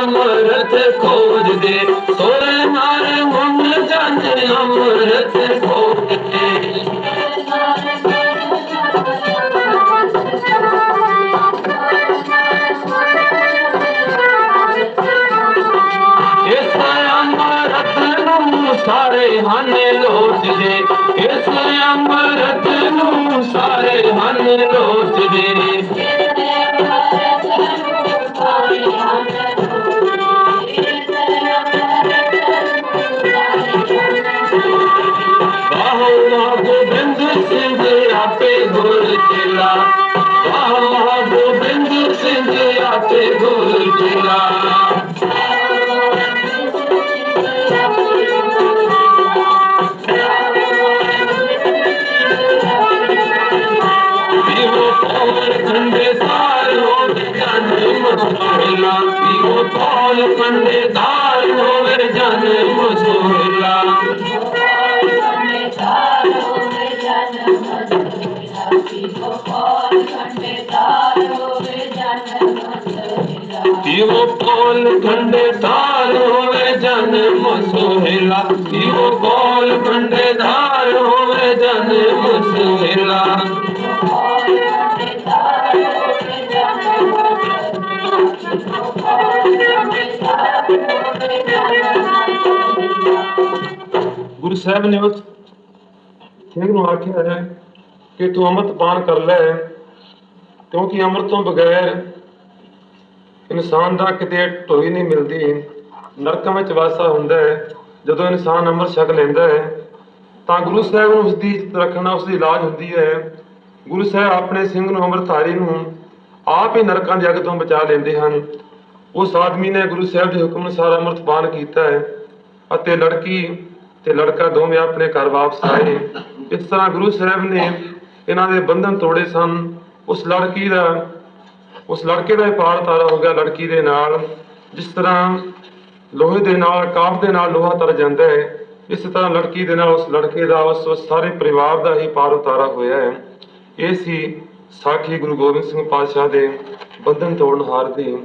امرت ساري هاڻي لوچجي ڪس امرتو ساري هن لوچ دي गोबिंदा गोल खंडे तौल कंडे ਪੌਲ ਕੰਡੇ ਤਾਰ ਹੋਵੇ ਜਨ ਮਸੋਹਲਾ ਪੀਵੋ ਪੌਲ ਕੰਡੇ ਤਾਰ ਹੋਵੇ ਜਨ ਮਸੋਹਲਾ ਪੀਵੋ ਗੁਰੂ ਸਾਹਿਬ ਨੇ ਉਸ ਸਿੰਘ ਨੂੰ ਆਖਿਆ ਹੈ ਕਿ ਤੂੰ ਅੰਮ੍ਰਿਤ ਪਾਨ ਕਰ ਲੈ, ਕਿਉਂਕਿ ਅੰਮ੍ਰਿਤ ਤੋਂ ਬਗੈਰ ਇਨਸਾਨ ਦਾ ਕਿਤੇ ਢੋਈ ਨਹੀਂ ਮਿਲਦੀ। ਨਰਕਾਂ ਵਿੱਚ ਵਾਸਾ ਹੁੰਦਾ ਹੈ। ਜਦੋਂ ਇਨਸਾਨ ਅੰਮ੍ਰਿਤ ਛਕ ਲੈਂਦਾ ਹੈ, ਤਾਂ ਗੁਰੂ ਸਾਹਿਬ ਨੂੰ ਉਸ ਦੀ ਰੱਖਣਾ ਉਸ ਦੀ ਇਲਾਜ ਹੁੰਦੀ ਹੈ। ਗੁਰੂ ਸਾਹਿਬ ਆਪਣੇ ਸਿੰਘ ਨੂੰ ਅੰਮ੍ਰਿਤਧਾਰੀ ਨੂੰ ਆਪ ਹੀ ਨਰਕਾਂ ਦੀ ਅੱਗ ਤੋਂ ਬਚਾ ਲੈਂਦੇ ਹਨ। ਉਸ ਆਦਮੀ ਨੇ ਗੁਰੂ ਸਾਹਿਬ ਦੇ ਹੁਕਮ ਅਨੁਸਾਰ ਅੰਮ੍ਰਿਤ ਪਾਨ ਕੀਤਾ ਹੈ ਅਤੇ ਲੜਕੀ ਤੇ ਲੜਕਾ ਦੋਵੇਂ ਆਪਣੇ ਘਰ ਵਾਪਸ ਆਏ। ਇਸ ਤਰ੍ਹਾਂ ਗੁਰੂ ਸਾਹਿਬ ਨੇ ਇਹਨਾਂ ਦੇ ਬੰਧਨ ਤੋੜੇ ਸਨ। ਉਸ ਲੜਕੀ ਦਾ ਉਸ ਲੜਕੇ ਦਾ ਹੀ ਪਾਰ ਤਾਰਾ ਹੋ ਗਿਆ ਲੜਕੀ ਦੇ ਨਾਲ, ਜਿਸ ਤਰ੍ਹਾਂ ਲੋਹੇ ਦੇ ਨਾਲ ਕਾਠ ਦੇ ਨਾਲ ਲੋਹਾ ਤਰ ਜਾਂਦਾ ਹੈ, ਇਸ ਤਰ੍ਹਾਂ ਲੜਕੀ ਦੇ ਨਾਲ ਉਸ ਲੜਕੇ ਦਾ, ਉਸ ਉਸ ਸਾਰੇ ਪਰਿਵਾਰ ਦਾ ਹੀ ਪਾਰ ਉਤਾਰਾ ਹੋਇਆ ਹੈ। ਇਹ ਸੀ ਸਾਖੀ ਗੁਰੂ ਗੋਬਿੰਦ ਸਿੰਘ ਪਾਤਸ਼ਾਹ ਦੇ ਬੰਧਨ ਤੋੜਨ ਹਾਰ ਦੀ